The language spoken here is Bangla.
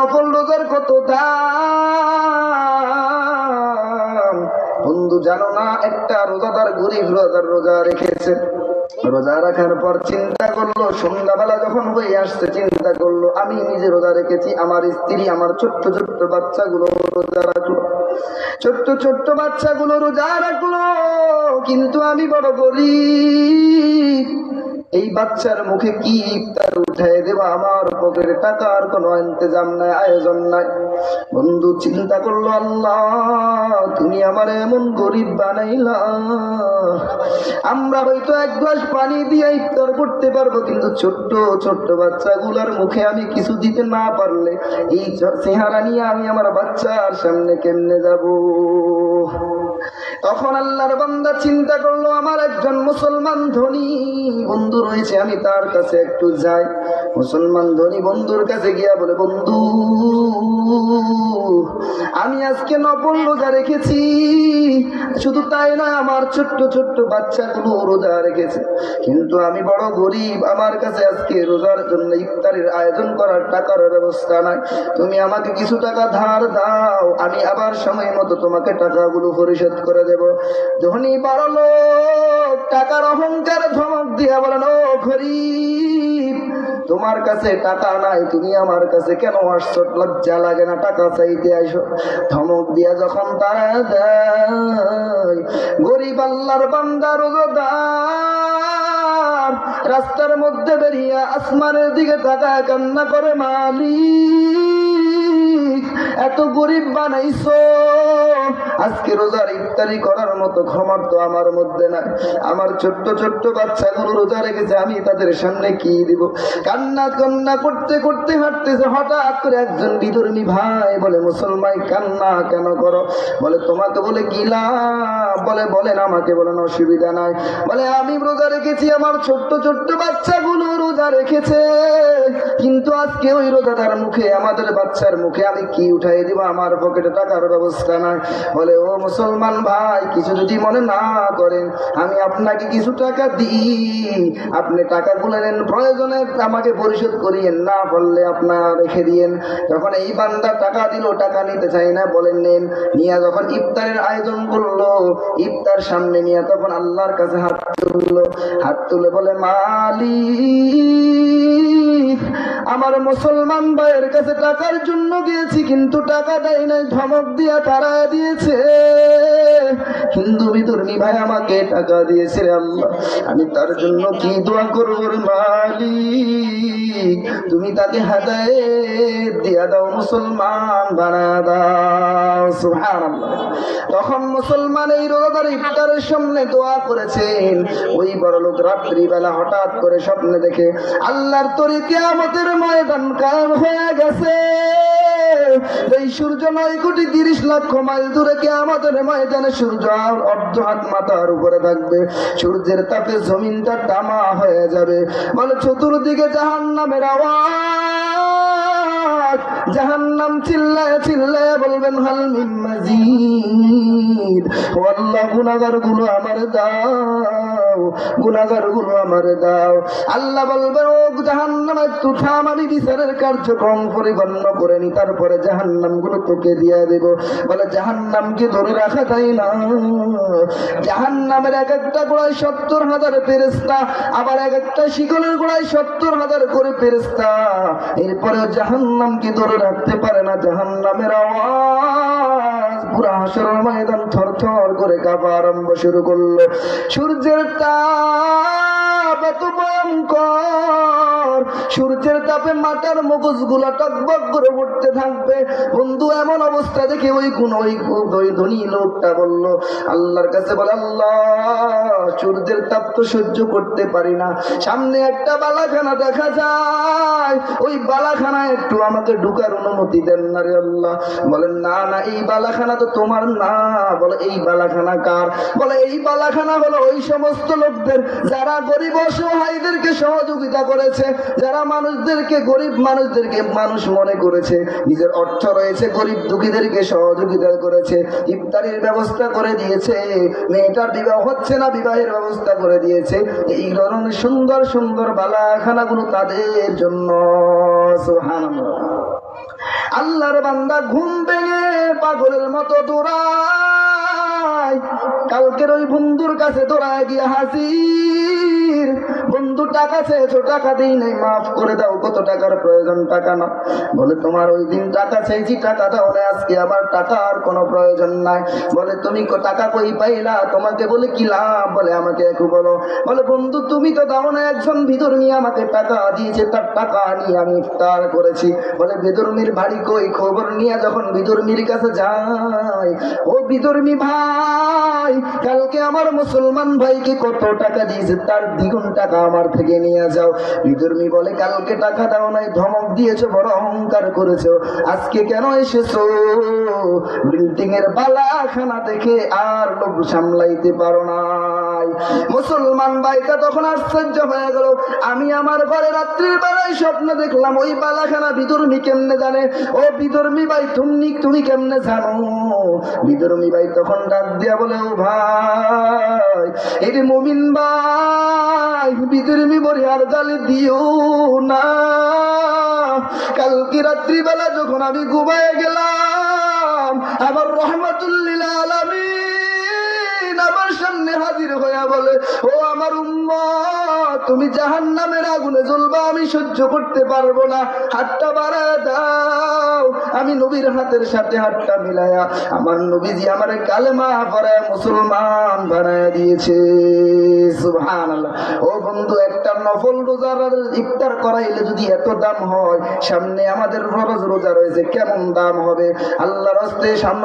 নকল রোজার কত বন্ধু, জানো না, একটা রোজাদার গরিব রোজার রোজা রেখেছে। রোজা রাখার পর চিন্তা করল, সন্ধ্যাবেলা যখন হয়ে আসছে, চিন্তা করল, আমি নিজে রোজা রেখেছি, আমার স্ত্রী, আমার ছোট্ট ছোট্ট বাচ্চাগুলো রোজা রাখল। ছোট্ট ছোট্ট বাচ্চাগুলো রোজা রাখল, কিন্তু আমি বড় গরিব। এই বাচ্চার মুখে কি ইফতার উঠাই দেবো? আমার পকেটে টাকার কোনো ইন্তজাম নাই, আয়োজন নাই। বন্ধু, চিন্তা করল, আল্লাহ, তুমি আমার এমন গরিব বানাইলা। আমরা হয়তো এক গ্লাস পানি দিয়ে ইফতার করতে পারব, কিন্তু ছোট্ট ছোট্ট বাচ্চাগুলার মুখে আমি কিছু দিতে না পারলে এই চেহারা নিয়ে আমি আমার বাচ্চার সামনে কেমনে যাব? তখন আল্লাহর বান্দা চিন্তা করল, আমার একজন মুসলমান ধনী বন্ধু রয়েছে, আমি তার কাছে একটু যাই। মুসলমান ধনী বন্ধুর কাছে গিয়া বলে, বন্ধু আমি আজকে নকল রোজা রেখেছি। শুধু তাই না আমার ছোট্ট ছোট্ট বাচ্চাগুলো রোজা রেখেছে। কিন্তু আমি বড় গরিব, আমার কাছে আজকে রোজার জন্য ইফতারের আয়োজন করার টাকার ব্যবস্থা নাই। তুমি আমাকে কিছু টাকা ধার দাও, আমি আবার সময় মতো তোমাকে টাকাগুলো পরিশোধ করে দেব। ধনী লোক, টাকার অহংকার ধমক দিয়া বলেন ও গরিব তোমার কাছে টাকা নাই, তুমি আমার কাছে কেন আসছো? লজ্জা লাগে না, টাকা চাইতে আইসো। ধমক দিয়া যখন তারা দেয়, গরিব আল্লাহর বান্দা রাস্তার মধ্যে বেরিয়ে আসমানের দিকে তাকায় কান্না করে, মালিক, এত গরিব বানাইছো। আজকে রোজার ইফতারি করার মতো ক্ষমার তো আমার মধ্যে নাই। আমার ছোট্ট ছোট্ট বাচ্চাগুলো রোজা রেখেছে, আমি তাদের সামনে কি দিব? কান্না কান্না করতে করতে হাঁটতেছে, হঠাৎ করে একজন বিধর্মী ভাই বলে মুসলমান কান্না কেন করো? বলে, তোমাকে বলে গিলা বলে, বলেন আমাকে, বলেন অসুবিধা নাই। বলে, আমি রোজা রেখেছি, আমার ছোট্ট ছোট্ট বাচ্চাগুলো রোজা রেখেছে। কিন্তু আজকে ওই রোজাদার মুখে, আমাদের বাচ্চার মুখে আমি কি উঠাই দিব? আমার পকেটে টাকার ব্যবস্থা নাই। বলে, ও মুসলমান ভাই, কিছু যদি মনে না করেন, আমি আপনাকে কিছু টাকা দিই। আপনি টাকাগুলো নেন প্রয়োজনে আমাকে পরিশোধ করিয়েন, না বললে আপনার রেখে দিয়েন। যখন এই বান্দা টাকা দিল, টাকা নিতে চাই না, বলেন, নেন। নিয়ে যখন ইফতারের আয়োজন করল, ইফতার সামনে নিয়ে তখন আল্লাহর কাছে হাত তুললো। হাত তুলে বলে, মালিক আমার মুসলমান ভাইয়ের কাছে টাকার জন্য গিয়েছি, কিন্তু টাকা দেয় নাই, ধমক দিয়া তারা দিয়েছে। হিন্দু বিতর্মী ভাই আমাকে টাকা দিয়েছে আল্লাহ। আমি তার জন্য কি দোয়া করব মালিক? তুমি তাকে হাদায় দিয়া দাও, মুসলমান বানা দাও তখন মুসলমান এই রোজাদার ইফতারের সামনে দোয়া করেছেন। ওই বড় লোক রাত্রিবেলা হঠাৎ করে স্বপ্নে দেখে, আল্লাহর তরিকে আমাদের ময়দান কায়েম হয়ে গেছে। এই সূর্য নয় কোটি তিরিশ লক্ষ মাইল দূরে কে আমাদের ময়দানে সূর্য অর্ধ হাত মাথার উপরে থাকবে। সূর্যের তাপে জমিনটা তামা হয়ে যাবে। বলে চতুর্দিকে জাহান নামের আওয়াজ। জাহান্নাম চিল্লায় চিল্লায় বলবেন, হাল মাজিদ। ও গুনাহগারগুলো আমার দাও আমার দাও। আল্লাহ বলবেন, ও জাহান্নাম বিচারের কার্যক্রম পরিপন্ন করে নি, তারপরে জাহান্নামগুলো তোকে দিয়ে দেব। বলে, জাহান্নামকে ধরে রাখা না? জাহান্নামের এক একটা গোড়ায় সত্তর হাজার ফেরেস্তা আবার এক একটা শিকলের গোড়ায় সত্তর হাজার করে ফেরেস্তা এরপরে জাহান্নামকে ধরে রাখতে পারে না জাহান্নামের আওয়াজ। পুরা হাসর ময়দান থর থর করে কাঁপা আরম্ভ শুরু করল। সূর্যের তাপ এত সূর্যের তাপে মাথার মুখোশগুলা টকবক করে উঠতে থাকবে। বন্ধু, এমন অবস্থা দেখে ওই গুণ ওই ওই ধনী লোকটা বলল, আল্লাহর কাছে বলে, আল্লাহ, সূর্যের তাপ তো সহ্য করতে পারি না। সামনে একটা বালাখানা দেখা যায়। ওই বালাখানা একটু আমাকে ঢুকার অনুমতি দেন না রে আল্লাহ। বলেন, না না, এই বালাখানা তো তোমার না। বলে, এই বালাখানা কার? বলে, এই বালাখানা হলো ওই সমস্ত লোকদের যারা গরিব অসহায়দেরকে সহযোগিতা করেছে। যারা মানুষদেরকে, গরিব মানুষদেরকে মানুষ মনে করেছে, নিজের অর্থ রয়েছে, গরিব দুঃখীদেরকে সহযোগিতা করেছে, ইফতারির ব্যবস্থা করে দিয়েছে, মেয়েটার বিবাহ হচ্ছে না, বিবাহের ব্যবস্থা করে দিয়েছে, এই ধরনের সুন্দর সুন্দর বালাখানাগুলো তাদের জন্য। আল্লাহর বান্দা ঘুম ভেঙে পাগলের মতো দৌড়ায়, কালকের ওই বন্ধুর কাছে দৌড়ায় গিয়ে হাসির বন্ধু টাকা চেয়েছো টাকা দিই নাই মাফ করে দাও কত টাকার প্রয়োজন টাকা না। বলে, তোমার ওই দিন টাকা চাইছি, টাকাটা না আজকে আমার টাকার কোনো প্রয়োজন নাই। বলে, তুমি টাকা কই পাইলা? তোমাকে বলে, কি লাভ? বলে, আমাকে একটু বলো। বলে, বন্ধু, তুমি তো দাও না, একজন ভিতর আমাকে টাকা দিয়েছে, তার টাকা নিয়ে আমি ইফতার করেছি। বলে বিদর্মীর বাড়ি কই? খবর নিয়ে যখন বিদর্মীর কাছে যাই, ও বিদর্মী ভাই, কালকে আমার মুসলমান ভাইকে কত টাকা দিয়েছে, তার দ্বিগুণ টাকা আমার থেকে নিয়ে যাও। বিদর্মী বলে, কালকে টাকা দাও নাই, ধমক দিয়েছ বড় অহংকার করেছ। আজকে কেন এসেছ? বিল্ডিং এর বালাখানা দেখে আর লোক সামলাইতে পারো নাই মুসলমান ভাইটা তখন আশ্চর্য হয়ে গেল। আমি আমার ঘরে রাত্রির বেলায় স্বপ্ন দেখলাম, ওই বালাখানা বিদর্মী কেমনে জানে? ও বিদর্মী ভাই, তুমি তুমি কেমনে জানো? বিদর্মী ভাই তখন ডাক দিয়া বলে, ও ভাই যে মুমিন ভাই, বিদর্মী বলি আর গালি দিও না। কালকে রাত্রিবেলা যখন আমি ঘুমায় গেলাম, আমার রহমতুল্লিল আলামিন আমার সামনে হাজির হইয়া বলে, ও আমার উম্মত, তুমি জাহান নামের আগুনে জ্বলবা, আমি সহ্য করতে পারব না। হাতটা বাড়ায় দাও। আমি নবীর হাতের সাথে হাতটা মিলায়া আমার নবীজি আমার কালেমা পড়ায় মুসলমান বানায় দিয়েছে। ও বন্ধু, একটা নফল রোজার ইফতার করাইলে যদি এত দাম হয়, সামনে আমাদের রোজা রয়েছে, কেমন দাম হবে? আল্লাহর হস্তে সামনে